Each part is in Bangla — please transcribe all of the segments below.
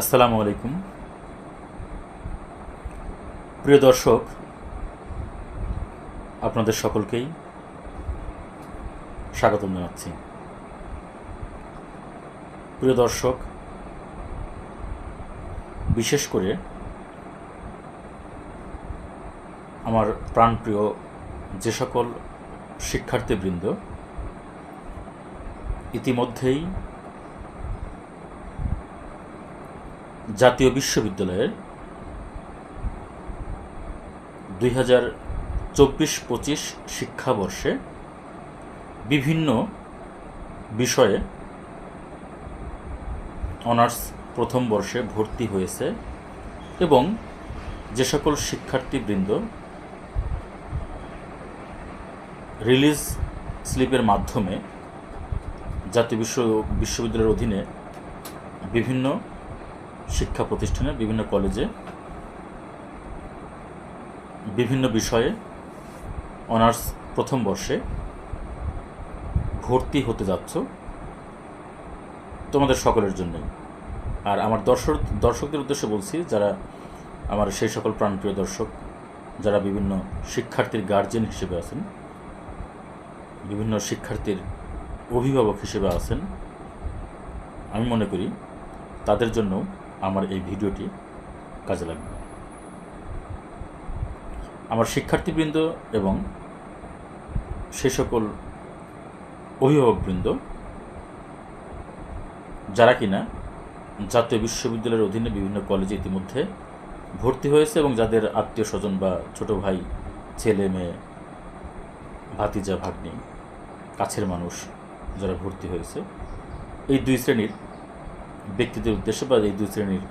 আসসালামু আলাইকুম। প্রিয় দর্শক, আপনাদের সকলকেই স্বাগতম জানাচ্ছি। প্রিয় দর্শক, বিশেষ করে আমার প্রাণপ্রিয় যে সকল শিক্ষার্থীবৃন্দ, ইতিমধ্যেই জাতীয় বিশ্ববিদ্যালয়ের দুই হাজার চব্বিশ পঁচিশ শিক্ষাবর্ষে বিভিন্ন বিষয়ে অনার্স প্রথম বর্ষে ভর্তি হয়েছে এবং যে সকল শিক্ষার্থীবৃন্দ রিলিজ স্লিপের মাধ্যমে জাতীয় বিশ্ব বিশ্ববিদ্যালয়ের অধীনে বিভিন্ন শিক্ষা প্রতিষ্ঠানে বিভিন্ন কলেজে বিভিন্ন বিষয়ে অনার্স প্রথম বর্ষে ভর্তি হতে যাচ্ছ তোমাদের সকলের জন্যই। আর আমার দর্শক, দর্শকদের উদ্দেশ্যে বলছি, যারা আমার সেই সকল প্রাণপ্রিয় দর্শক, যারা বিভিন্ন শিক্ষার্থীর গার্জেন হিসেবে আছেন, বিভিন্ন শিক্ষার্থীর অভিভাবক হিসেবে আছেন, আমি মনে করি তাদের জন্য আমার এই ভিডিওটি কাজে লাগবে। আমার শিক্ষার্থীবৃন্দ এবং সে সকল অভিভাবকবৃন্দ, যারা কিনা জাতীয় বিশ্ববিদ্যালয়ের অধীনে বিভিন্ন কলেজে ইতিমধ্যে ভর্তি হয়েছে এবং যাদের আত্মীয় স্বজন বা ছোট ভাই, ছেলে, মেয়ে, ভাতিজা, ভাগ্নি, কাছের মানুষ যারা ভর্তি হয়েছে, এই দুই শ্রেণির ব্যক্তিদের উদ্দেশ্যে বা এই দুই শ্রেণির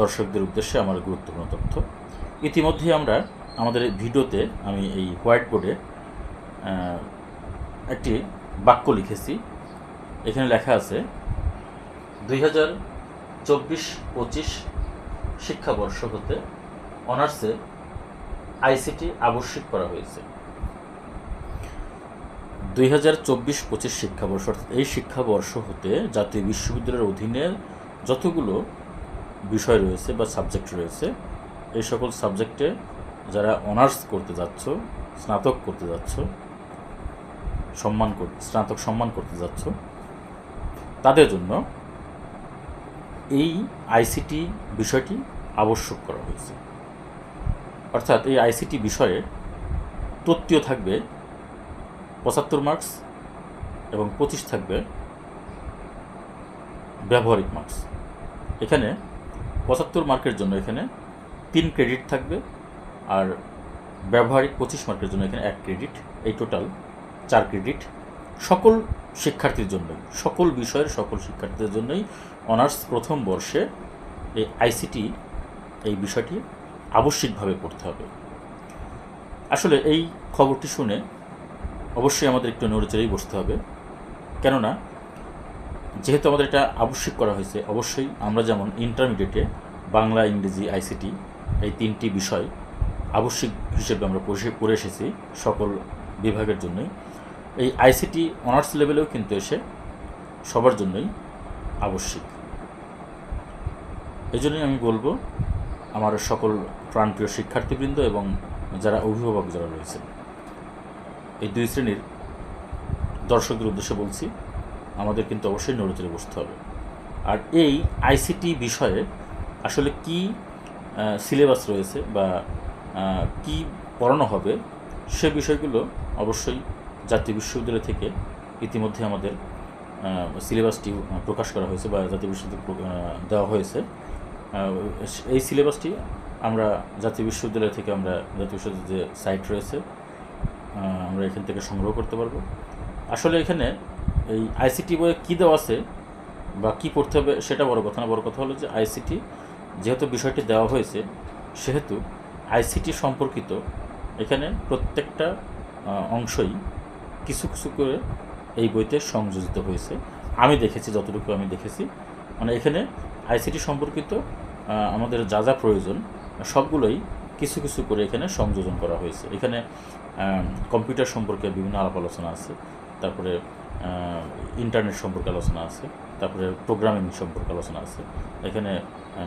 দর্শকদের উদ্দেশ্যে আমার গুরুত্বপূর্ণ তথ্য। ইতিমধ্যে আমরা আমাদের ভিডিওতে আমি এই হোয়াইট বোর্ডে একটি বাক্য লিখেছি। এখানে লেখা আছে, দুই হাজার চব্বিশ পঁচিশ শিক্ষাবর্ষ হতে অনার্সে আইসিটি আবশ্যিক করা হয়েছে। দুই হাজার চব্বিশ পঁচিশ শিক্ষাবর্ষ, অর্থাৎ এই শিক্ষাবর্ষ হতে জাতীয় বিশ্ববিদ্যালয়ের অধীনে যতগুলো বিষয় রয়েছে বা সাবজেক্ট রয়েছে, এই সকল সাবজেক্টে যারা অনার্স করতে যাচ্ছ, স্নাতক করতে যাচ্ছ, সম্মান স্নাতক সম্মান করতে যাচ্ছ, তাদের জন্য এই আইসিটি বিষয়টি আবশ্যক করা হয়েছে। অর্থাৎ এই আইসিটি বিষয়ে তত্ত্বীয় থাকবে পঁচাত্তর মার্কস এবং পঁচিশ থাকবে ব্যবহারিক মার্কস এখানে পঁচাত্তর মার্কের জন্য এখানে তিন ক্রেডিট থাকবে আর ব্যবহারিক পঁচিশ মার্কের জন্য এখানে এক ক্রেডিট এই টোটাল চার ক্রেডিট সকল শিক্ষার্থীর জন্যই, সকল বিষয়ের সকল শিক্ষার্থীদের জন্যই অনার্স প্রথম বর্ষে এই আইসিটি এই বিষয়টি আবশ্যিকভাবে পড়তে হবে। আসলে এই খবরটি শুনে অবশ্যই আমাদের একটু নড়েচড়েই বসতে হবে। কেননা, যেহেতু আমাদের এটা আবশ্যিক করা হয়েছে, অবশ্যই আমরা যেমন ইন্টারমিডিয়েটে বাংলা, ইংরেজি আইসিটি এই তিনটি বিষয় আবশ্যিক হিসেবে আমরা পড়ে পড়ে এসেছি সকল বিভাগের জন্যই। এই আইসিটি অনার্স লেভেলেও কিন্তু এসে সবার জন্যই আবশ্যিক। এই জন্যই আমি বলব, আমার সকল প্রাণপ্রিয় শিক্ষার্থীবৃন্দ এবং যারা অভিভাবক যারা রয়েছে এই দুই শ্রেণির দর্শকদের উদ্দেশ্যে বলছি, আমাদের কিন্তু অবশ্যই নড়েচড়ে বসতে হবে। আর এই আইসিটি বিষয়ে আসলে কি সিলেবাস রয়েছে বা কি পড়ানো হবে, সে বিষয়গুলো অবশ্যই জাতীয় বিশ্ববিদ্যালয় থেকে ইতিমধ্যে আমাদের সিলেবাসটি প্রকাশ করা হয়েছে বা জাতীয় বিশ্ববিদ্যালয় দেওয়া হয়েছে। এই সিলেবাসটি আমরা জাতীয় বিশ্ববিদ্যালয় থেকে আমরা জাতীয় বিশ্ববিদ্যালয়ের যে সাইট রয়েছে আমরা এখান থেকে সংগ্রহ করতে পারব। আসলে এখানে এই আইসিটি বইয়ে কী দেওয়া আছে বা কী পড়তে হবে সেটা বড় কথা না, বড় কথা হলো যে আইসিটি যেহেতু বিষয়টি দেওয়া হয়েছে, সেহেতু আইসিটি সম্পর্কিত এখানে প্রত্যেকটা অংশই কিছু কিছু করে এই বইতে সংযোজিত হয়েছে। আমি দেখেছি, যতটুকু আমি দেখেছি মানে এখানে আইসিটি সম্পর্কিত আমাদের যা যা প্রয়োজন, সবগুলোই কিছু কিছু করে এখানে সংযোজন করা হয়েছে। এখানে কম্পিউটার সম্পর্কে বিভিন্ন আলাপ আলোচনা আছে, তারপরে ইন্টারনেট সম্পর্কে আলোচনা আছে, তারপরে প্রোগ্রামিং সম্পর্কে আলোচনা আছে। এখানে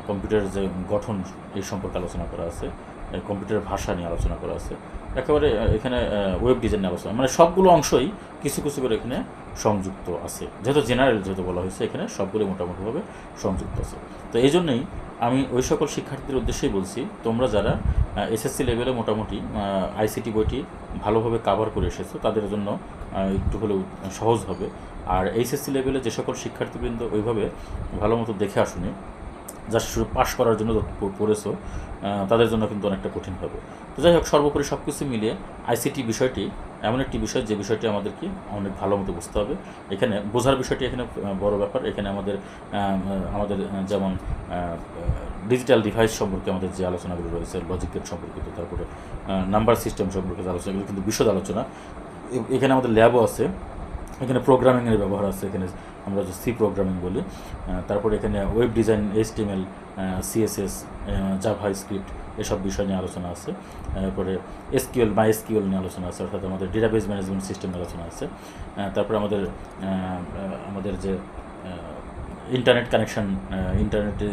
কম্পিউটারের যে গঠন, এই সম্পর্কে আলোচনা করা আছে কম্পিউটারের ভাষা নিয়ে আলোচনা করা আছে। একেবারে এখানে ওয়েব ডিজাইন আলোচনা মানে সবগুলো অংশই কিছু কিছু করে এখানে সংযুক্ত আছে। যেহেতু জেনারেল যেহেতু বলা হয়েছে, এখানে সবগুলো মোটামুটিভাবে সংযুক্ত আছে। তো এই জন্যই আমি ওই সকল শিক্ষার্থীদের উদ্দেশ্যেই বলছি, তোমরা যারা এসএসসি লেভেলে মোটামুটি আইসিটি বইটি ভালোভাবে কাভার করে এসেছে। তাদের জন্য একটু হলেও সহজ হবে। আর এইচএসসি লেভেলে যে সকল শিক্ষার্থীবৃন্দ ওইভাবে ভালো মতো দেখে আসুনি, যা পাশ করার জন্য পড়েছ পড়েছো তাদের জন্য কিন্তু অনেকটা কঠিন হবে। তো যাই হোক, সর্বোপরি সব কিছু মিলিয়ে আইসিটি বিষয়টি এমন একটি বিষয়, যে বিষয়টি আমাদেরকে অনেক ভালো মতো বুঝতে হবে। এখানে বোঝার বিষয়টি এখানে বড় ব্যাপার। এখানে আমাদের আমাদের যেমন ডিজিটাল ডিভাইস সম্পর্কে আমাদের যে আলোচনাগুলো রয়েছে লজিক সম্পর্কিত, তারপরে নাম্বার সিস্টেম সম্পর্কে আলোচনাগুলো কিন্তু বিশদ আলোচনা। এখানে আমাদের ল্যাবও আছে। এখানে প্রোগ্রামিংয়ের ব্যবহার আছে। এখানে আমরা যে সি প্রোগ্রামিং বলি তারপরে এখানে web design HTML CSS JavaScript এসব বিষয় নিয়ে আলোচনা আছে। তারপরে এসকিউএল বা এসকিউএল নিয়ে আলোচনা আছে, অর্থাৎ আমাদের ডেটাবেস ম্যানেজমেন্ট সিস্টেম নিয়ে আলোচনা আছে। তারপরে আমাদের আমাদের যে ইন্টারনেট কানেকশন ইন্টারনেটে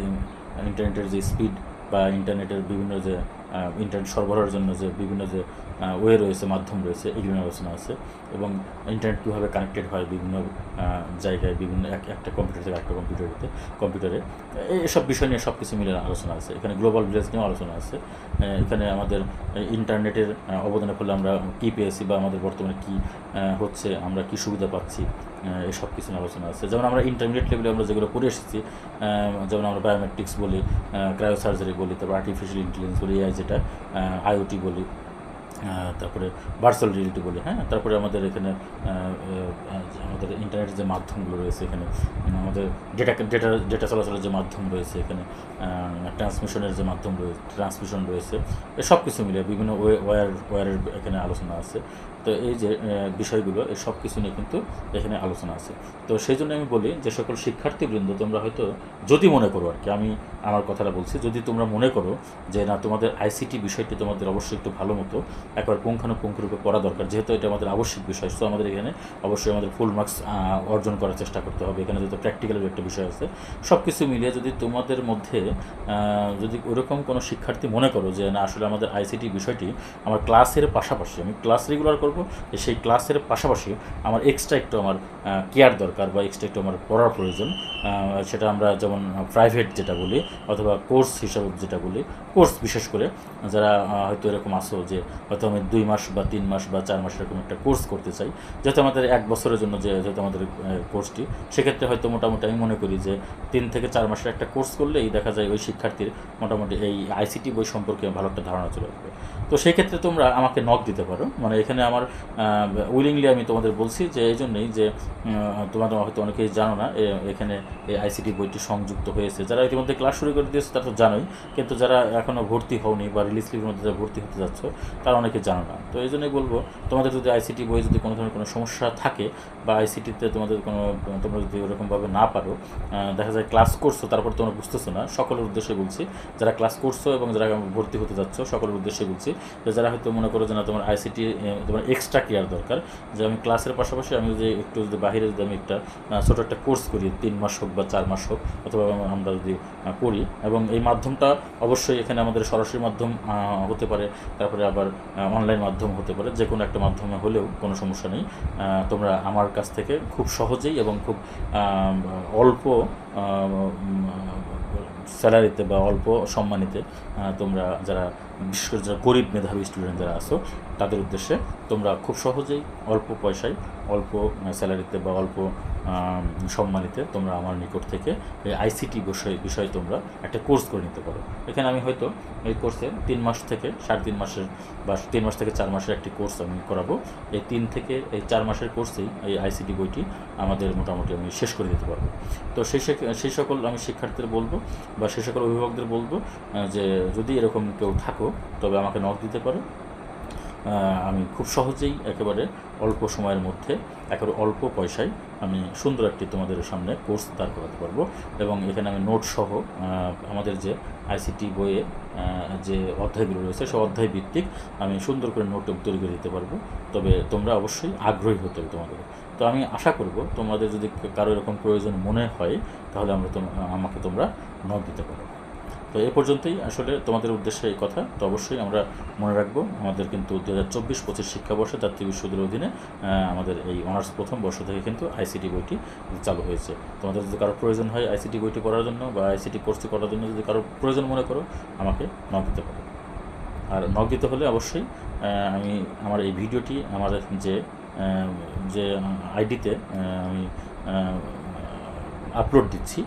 ইন্টারনেটের যে স্পিড বা ইন্টারনেটের বিভিন্ন যে ইন্টারনেট সরবরাহের জন্য যে বিভিন্ন যে ওয়ে রয়েছে, মাধ্যম রয়েছে এগুলো আলোচনা আছে এবং ইন্টারনেট কীভাবে কানেক্টেড হয় বিভিন্ন জায়গায়, বিভিন্ন এক, একটা কম্পিউটার থেকে একটা কম্পিউটারিতে কম্পিউটারে এসব বিষয় নিয়ে সব কিছু মিলে আলোচনা আছে। এখানে গ্লোবাল ভিলেজ নিয়েও আলোচনা আছে। এখানে আমাদের ইন্টারনেটের অবদানের ফলে আমরা কী পেয়েছি বা আমাদের বর্তমানে কী হচ্ছে, আমরা কী সুবিধা পাচ্ছি এসব কিছু নিয়ে আলোচনা আছে। যেমন আমরা ইন্টারমিডিয়েট লেভেলে আমরা যেগুলো করে এসেছি যেমন আমরা বায়োমেট্রিক্স বলি ক্রায়ো সার্জারি বলি, তারপর আর্টিফিশিয়াল ইন্টেলিজেন্স বলি এআই যেটা আইওটি বলি তারপরে ভার্চুয়াল রিয়েলিটি বলি হ্যাঁ? তারপরে আমাদের এখানে আমাদের ইন্টারনেটের যে মাধ্যমগুলো রয়েছে এখানে আমাদের ডেটা ডেটা ডেটা চলাচলের যে মাধ্যম রয়েছে এখানে ট্রান্সমিশনের যে মাধ্যম রয়েছে ট্রান্সমিশন রয়েছে সব কিছু মিলে বিভিন্ন ওয়ে ওয়্যার ওয়্যারের এখানে আলোচনা আছে। তো এই যে বিষয়গুলো, এই সব কিছু নিয়ে কিন্তু এখানে আলোচনা আছে। তো সেই জন্য আমি বলি যে, সকল শিক্ষার্থীবৃন্দ, তোমরা হয়তো যদি মনে করো আর কি, আমি আমার কথাটা বলছি, যদি তোমরা মনে করো যে, না, তোমাদের আইসিটি বিষয়টি তোমাদের অবশ্যই একটু ভালো মতো একবার পুঙ্খানুপুঙ্খরূপে পড়া দরকার, যেহেতু এটা আমাদের আবশ্যিক বিষয় তো আমাদের এখানে অবশ্যই আমাদের ফুল মার্কস অর্জন করার চেষ্টা করতে হবে। এখানে যেহেতু প্র্যাকটিক্যালের একটা বিষয় আছে সব কিছু মিলিয়ে যদি তোমাদের মধ্যে যদি ওরকম কোনো শিক্ষার্থী মনে করো যে, না, আসলে আমাদের আইসিটি বিষয়টি আমার ক্লাসের পাশাপাশি, আমি ক্লাস রেগুলার করব সেই ক্লাসের পাশাপাশি আমার এক্সট্রা একটু আমার কেয়ার দরকার বা এক্সট্রা একটু আমার পড়ার প্রয়োজন। সেটা আমরা যেমন প্রাইভেট যেটা বলি অথবা কোর্স হিসাবে যেটা বলি কোর্স বিশেষ করে যারা হয়তো এরকম আসো যে হয়তো আমি দুই মাস বা তিন মাস বা চার মাস এরকম একটা কোর্স করতে চাই। যেহেতু আমাদের এক বছরের জন্য যে, যেহেতু আমাদের কোর্সটি সেক্ষেত্রে হয়তো মোটামুটি আমি মনে করি যে তিন থেকে চার মাসের একটা কোর্স করলেই দেখা যায় ওই শিক্ষার্থীর মোটামুটি এই আইসিটি বই সম্পর্কে ভালো একটা ধারণা চলে আসবে। তো সেই ক্ষেত্রে তোমরা আমাকে নক দিতে পারো। মানে এখানে আমার উইলিংলি আমি তোমাদের বলছি যে এই জন্যই যে তোমরা হয়তো অনেকেই জানো না এখানে এই আইসিটি বইটি সংযুক্ত হয়েছে। যারা ইতিমধ্যে ক্লাস শুরু করে দিয়েছে তারা তো জানোই, কিন্তু যারা এখনও ভর্তি হওনি বা রিলিজ লিগের মধ্যে যারা ভর্তি হতে যাচ্ছ, তারা অনেকে জানো না। তো এই জন্যই বলব, তোমাদের যদি আইসিটি বই যদি কোনো ধরনের কোনো সমস্যা থাকে বা আইসিটিতে তোমাদের কোনো, তোমরা যদি ওরকমভাবে না পারো দেখা যায় ক্লাস করছ, তারপর তোমরা বুঝতেছো না, সকলের উদ্দেশ্যে বলছি, যারা ক্লাস করছ এবং যারা ভর্তি হতে যাচ্ছ, সকলের উদ্দেশ্যে বলছি যারা হয়তো মনে করো যে না তোমার আইসিটি তোমার এক্সট্রা কেয়ার দরকার। যে আমি ক্লাসের পাশাপাশি আমি যদি একটু যদি বাইরে যদি আমি একটা ছোটো একটা কোর্স করি, তিন মাস হোক বা চার মাস হোক, অথবা আমরা যদি করি এবং এই মাধ্যমটা অবশ্যই এখানে আমাদের সরাসরি মাধ্যম হতে পারে, তারপরে আবার অনলাইন মাধ্যম হতে পারে, যে কোনো একটা মাধ্যমে হলেও কোনো সমস্যা নেই। তোমরা আমার কাছ থেকে খুব সহজেই এবং খুব অল্প স্যালারিতে বা অল্প সম্মানিতে তোমরা যারা, বিশেষ করে যারা গরিব মেধাবী স্টুডেন্ট যারা আছো, তাদের উদ্দেশ্যে তোমরা খুব সহজেই অল্প পয়সায় অল্প স্যালারিতে বা অল্প সম্মানিতে তোমরা আমার নিকট থেকে এই আইসিটি বিষয়, বিষয়ে তোমরা একটা কোর্স করে নিতে পারো। এখানে আমি হয়তো এই কোর্সে তিন মাস থেকে সাড়ে তিন মাসের বা তিন মাস থেকে চার মাসের একটি কোর্স আমি করাবো। এই তিন থেকে এই চার মাসের কোর্সেই এই আইসিটি বইটি আমাদের মোটামুটি আমি শেষ করে দিতে পারব। তো সেই সেই সকল আমি শিক্ষার্থীদের বলব বা সেই সকল অভিভাবকদের বলব যে যদি এরকম কেউ থাকো, তবে আমাকে নক দিতে পারো। আমি খুব সহজেই একেবারে অল্প সময়ের মধ্যে, একেবারে অল্প পয়সায় আমি সুন্দর একটি তোমাদের সামনে কোর্স দাঁড় করাতে পারব। এবং এখানে আমি নোট সহ আমাদের যে আইসিটি বইয়ে যে অধ্যায়গুলো রয়েছে সব অধ্যায় ভিত্তিক আমি সুন্দর করে নোট তৈরি করে দিতে পারব। তবে তোমরা অবশ্যই আগ্রহী হতে হবে তোমাদের। তো আমি আশা করব তোমাদের যদি কারও এরকম প্রয়োজন মনে হয়, তাহলে আমরা আমাকে তোমরা নক দিতে পারো। তো এ পর্যন্তই আসলে তোমাদের উদ্দেশ্যে এই কথা। তো অবশ্যই আমরা মনে রাখব, আমাদের কিন্তু দু হাজার চব্বিশ পঁচিশ শিক্ষাবর্ষে জাতীয় বিশ্ববিদ্যালয়ের অধীনে আমাদের এই অনার্স প্রথম বর্ষ থেকে কিন্তু আইসিটি বইটি চালু হয়েছে। তোমাদের যদি কারও প্রয়োজন হয় আইসিটি বইটি পড়ার জন্য বা আইসিটি কোর্সটি করার জন্য যদি কারও প্রয়োজন মনে করো, আমাকে নক দিতে পারো। আর নক দিতে হলে অবশ্যই আমি আমার এই ভিডিওটি, আমার যে যে আইডিতে আমি আপলোড দিচ্ছি।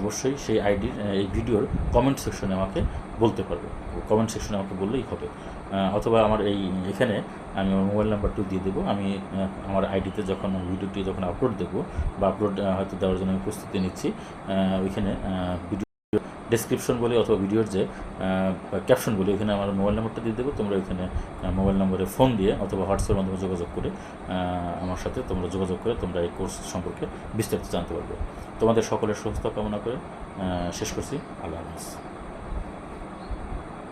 অবশ্যই সেই আইডির এই ভিডিওর কমেন্ট সেকশনে আমাকে বলতে পারবে। কমেন্ট সেকশনে আমাকে বললেই হবে। অথবা আমার এই, এখানে আমি আমার মোবাইল নাম্বারটি দিয়ে দেবো। আমি আমার আইডিতে যখন ভিডিওটি যখন আপলোড দেবো বা আপলোড হয়তো দেওয়ার জন্য আমি প্রস্তুতি নিচ্ছি ওইখানে ভিডিও ডেসক্রিপশন বলি অথবা ভিডিওর যে ক্যাপশন বলি ওখানে আমার মোবাইল নাম্বারটা দিয়ে দেবো, তোমরা ওইখানে মোবাইল নম্বরে ফোন দিয়ে অথবা হোয়াটসঅ্যাপের মাধ্যমে যোগাযোগ করে আমার সাথে তোমরা যোগাযোগ করে তোমরা এই কোর্স সম্পর্কে বিস্তারিত জানতে পারবে। তোমাদের সকলের সুস্থ কামনা করে শেষ করছি। আল্লাহ হাফিজ।